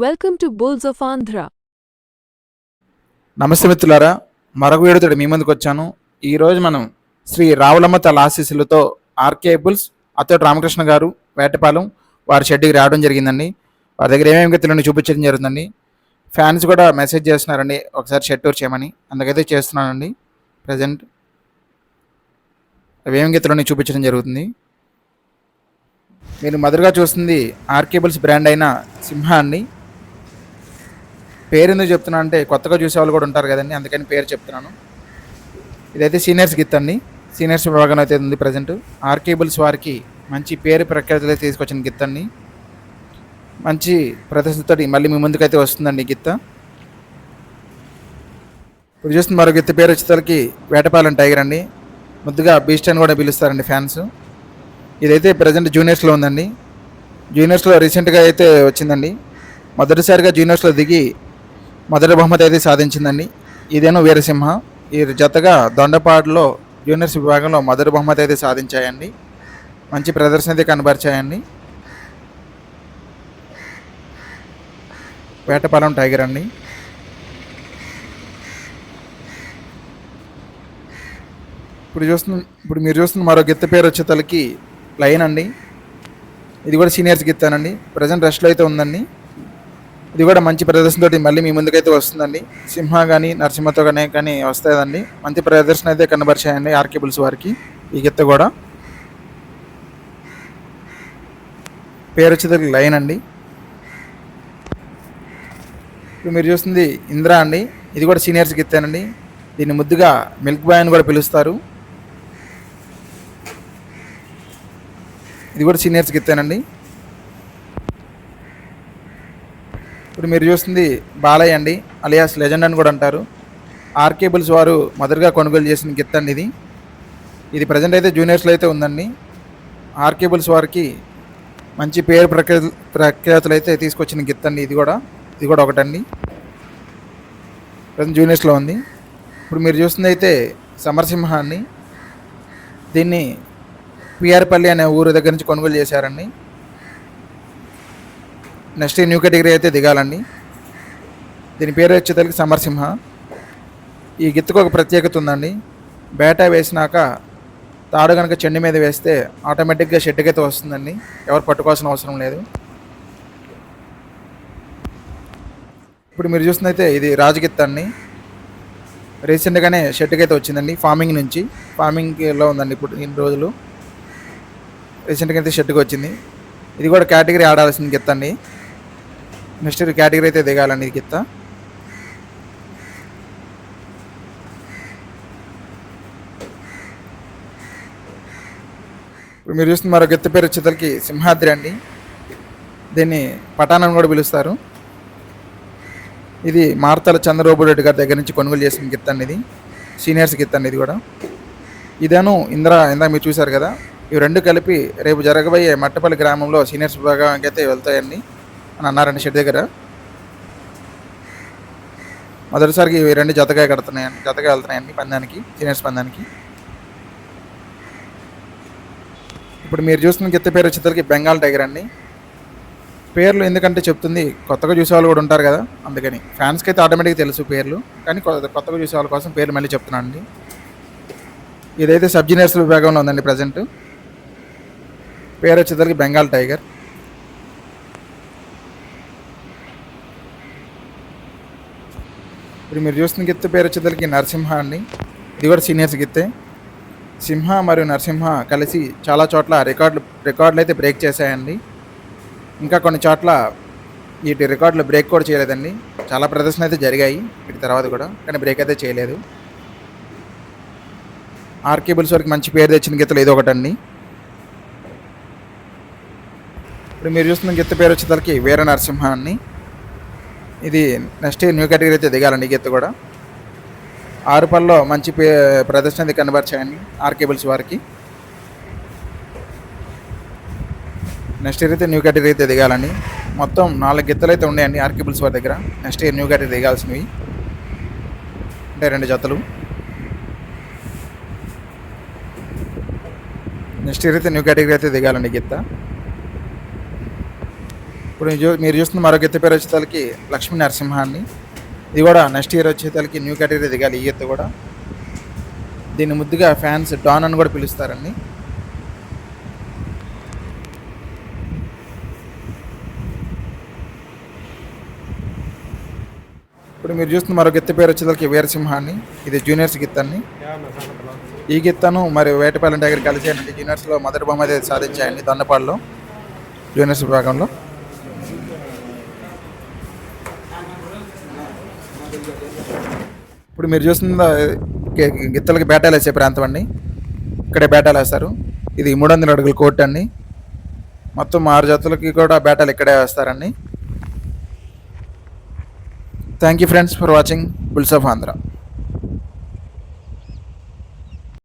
Welcome to bulls of Andhra నమస్తే మిత్రులారా మరొక వీడియోతో మీ ముందుకు వచ్చాను. ఈరోజు మనం శ్రీ రావులమ్మ తల ఆశీస్సులతో ఆర్కే బుల్స్ అతడు రామకృష్ణ గారు వేటపాలెం వారి షెడ్కి రావడం జరిగిందండి. వారి దగ్గర ఏమేమి గతులను చూపించడం జరుగుతుందండి. ఫ్యాన్స్ కూడా మెసేజ్ చేస్తున్నారండి ఒకసారి షెడ్ టూర్ చేయమని. అందుకైతే చేస్తున్నానండి ప్రజెంట్. అవి ఏమి గతులని చూపించడం జరుగుతుంది. మీరు మొదటగా చూస్తుంది ఆర్కేబుల్స్ బ్రాండ్ అయిన సింహ అండి. పేరు ఎందుకు చెప్తున్నాను అంటే కొత్తగా చూసే వాళ్ళు కూడా ఉంటారు కదండి అందుకని పేరు చెప్తున్నాను. ఇదైతే సీనియర్స్ గిత్ అండి. సీనియర్స్ విభాగం అయితే ఉంది ప్రజెంట్ ఆర్కేబుల్స్ వారికి మంచి పేరు ప్రఖ్యాతులు తీసుకొచ్చిన గిత్ అండి. మంచి ప్రదర్శనతో మళ్ళీ మీ ముందుకైతే వస్తుందండి ఈ గిత్త ఇప్పుడు చూస్తున్న మరో గిత్త పేరు వచ్చేసరికి వేటపాలెం టైగర్ అండి. ముద్దుగా బీస్ట్ అని కూడా పిలుస్తారండి ఫ్యాన్స్ ఇదైతే ప్రజెంట్ జూనియర్స్లో ఉందండి. జూనియర్స్లో రీసెంట్గా అయితే వచ్చిందండి. మొదటిసారిగా జూనియర్స్లో దిగి మొదటి బహుమతి అయితే సాధించిందండి. ఇదేనో వీరసింహ. ఈ జతగా దొండపాడులో జూనియర్స్ విభాగంలో మొదటి బహుమతి అయితే సాధించాయండి. మంచి ప్రదర్శన అయితే కనబరిచాయండి. వేటపాలెం టైగర్ అండి. ఇప్పుడు చూస్తున్న ఇప్పుడు మీరు చూస్తున్న మరో గిత్త పేరు వచ్చే తలకి లైన్ అండి. ఇది కూడా సీనియర్స్ గిత్తానండి. ప్రజెంట్ రెస్ట్లో అయితే ఉందండి. ఇది కూడా మంచి ప్రదర్శనతో మళ్ళీ మీ ముందుకైతే వస్తుందండి. సింహ కానీ నరసింహతో కానీ కానీ వస్తుందండి. మంచి ప్రదర్శన అయితే కనబరిచాయండి ఆర్కేబుల్స్ వారికి. ఈ గిత్త కూడా. పేరు వచ్చేది లైన్ అండి. ఇప్పుడు మీరు చూస్తుంది ఇంద్ర అండి. ఇది కూడా సీనియర్స్ గిత్తానండి. దీన్ని ముద్దుగా మిల్క్ బాయ్ అని కూడా పిలుస్తారు. ఇది కూడా సీనియర్స్ గిత్తానండి. ఇప్పుడు మీరు చూస్తుంది బాలయ్య అండి అలియాస్ లెజెండ్ అని కూడా అంటారు. ఆర్కేబుల్స్ వారు మొదటగా కొనుగోలు చేసిన గిత్త అండి ఇది. ఇది ప్రజెంట్ అయితే జూనియర్స్లో అయితే ఉందండి. ఆర్కేబుల్స్ వారికి మంచి పేరు ప్రఖ్యా ప్రఖ్యాతులు అయితే తీసుకొచ్చిన గిత్త అండి ఇది కూడా. ఇది కూడా ఒకటండి. ప్రజెంట్ జూనియర్స్లో ఉంది. ఇప్పుడు మీరు చూస్తుంది అయితే సమరసింహ అండి. దీన్ని పిఆర్పల్లి అనే ఊరు దగ్గర నుంచి కొనుగోలు చేశారండి. నెక్స్ట్ న్యూ కేటగిరీ అయితే దిగాలండి. దీని పేరు వచ్చేసరికి సమరసింహ. ఈ గిత్తుకు ఒక ప్రత్యేకత ఉందండి. బేటా వేసినాక తాడు కనుక చెండు మీద వేస్తే ఆటోమేటిక్గా షెడ్డుకైతే అయితే వస్తుందండి. ఎవరు పట్టుకోవాల్సిన అవసరం లేదు. ఇప్పుడు మీరు చూస్తున్నైతే ఇది రాజగిత్త అండి. రీసెంట్గానే షెడ్కి అయితే వచ్చిందండి ఫార్మింగ్ నుంచి. ఫార్మింగ్లో ఉందండి ఇప్పుడు ఇన్ని రోజులు. రీసెంట్గా అయితే షెడ్కి వచ్చింది. ఇది కూడా కేటగిరీ ఆడాల్సిన గిత్త అండి నెక్స్ట్ కేటగిరీ అయితే దిగాలండి ఇది గిత్త ఇప్పుడు మీరు చూస్తున్న మరో గిత్త పేరు వచ్చేసరికి సింహాద్రి అండి. దీన్ని పటాన్ కూడా పిలుస్తారు. ఇది మార్తల చంద్రబాబు రెడ్డి గారి దగ్గర నుంచి కొనుగోలు చేసిన గిత్త అండి ఇది. సీనియర్స్ గిత్త అండి ఇది కూడా. ఇదేను ఇంద్ర ఇందాక మీరు చూశారు కదా. ఇవి రెండు కలిపి రేపు జరగబోయే మట్టపల్లి గ్రామంలో సీనియర్స్ విభాగానికి అయితే వెళ్తాయండి. అన్నారండి షెడ్ దగ్గర. మొదటిసారికి ఇవి రెండు జతగా కడుతున్నాయండి జతగా వెళ్తున్నాయండి పందానికి సీనియర్స్ పందానికి. ఇప్పుడు మీరు చూస్తున్న గిత్త పేరు వచ్చేసరికి బెంగాల్ టైగర్ అండి. పేర్లు ఎందుకంటే చెప్తుంది కొత్తగా చూసే వాళ్ళు కూడా ఉంటారు కదా అందుకని. ఫ్యాన్స్కి అయితే ఆటోమేటిక్గా తెలుసు పేర్లు కానీ కొత్తగా చూసే వాళ్ళ కోసం పేర్లు మళ్ళీ చెప్తున్నాను అండి. ఇదైతే సబ్ జూనియర్స్ విభాగంలో ఉందండి ప్రజెంట్. పేరు వచ్చేసరికి బెంగాల్ టైగర్. ఇప్పుడు మీరు చూస్తున్న గిత్త పేరు వచ్చేసరికి నరసింహ అండి. ఇది కూడా సీనియర్స్ గిత్తే. సింహ మరియు నరసింహ కలిసి చాలా చోట్ల రికార్డులు రికార్డులు అయితే బ్రేక్ చేశాయండి. ఇంకా కొన్ని చోట్ల వీటి రికార్డులు బ్రేక్ కూడా చేయలేదండి. చాలా ప్రదర్శన అయితే జరిగాయి వీటి తర్వాత కూడా కానీ బ్రేక్ అయితే చేయలేదు. ఆర్కేబుల్స్ వరకు మంచి పేరు తెచ్చిన గీతలు ఇది ఒకటండి. ఇప్పుడు మీరు చూస్తున్న గీత పేరు వచ్చేసరికి వీర నరసింహ అండి. ఇది నెక్స్ట్ న్యూ కేటగిరీ అయితే దిగాలండి ఈ గీత కూడా. ఆరు పల్లో మంచి పే ప్రదర్శన అయితే కనబరిచాయండి ఆర్కేబుల్స్ వారికి. నెక్స్ట్ ఇయర్ అయితే న్యూ కేటగిరీ అయితే దిగాలండి. మొత్తం నాలుగు గిత్తలు అయితే ఉన్నాయండి ఆర్కేబుల్స్ వారి దగ్గర. నెక్స్ట్ ఇయర్ న్యూ కేటగిరీ దిగాల్సినవి. అంటే రెండు జతలు. నెక్స్ట్ ఇయర్ అయితే న్యూ కేటగిరీ అయితే దిగాలండి గిత్త ఇప్పుడు మీరు చూస్తున్న మరొక ఎత్తు పేరు వచ్చేతలకి లక్ష్మీ నరసింహ అండి ఇది కూడా నెక్స్ట్ ఇయర్ వచ్చేతలకి న్యూ కేటగిరీ దిగాలి ఈ ఎత్తు కూడా. దీన్ని ముద్దుగా ఫ్యాన్స్ డాన్ అని కూడా పిలుస్తారండి. ఇప్పుడు మీరు చూస్తున్న మరో గిత్త పేరు వచ్చేసరికి వీరసింహ ఇది జూనియర్స్ గిత్తాన్ని ఈ గిత్తను మరి వేటపాలెం టైగర్ కలిసి జూనియర్స్లో మొదటి బహుమతి సాధించాయండి దొండపాడులో జూనియర్స్ విభాగంలో. ఇప్పుడు మీరు చూస్తున్న గిత్తలకి బేటాలు వేసే ప్రాంతం అండి. ఇక్కడే బేటాలు వేస్తారు. ఇది మూడు వందల అడుగుల కోర్టు అండి. మొత్తం ఆరు జతలకి కూడా బేటాలు ఇక్కడే వేస్తారండి. Thank you friends for watching bulls of Andhra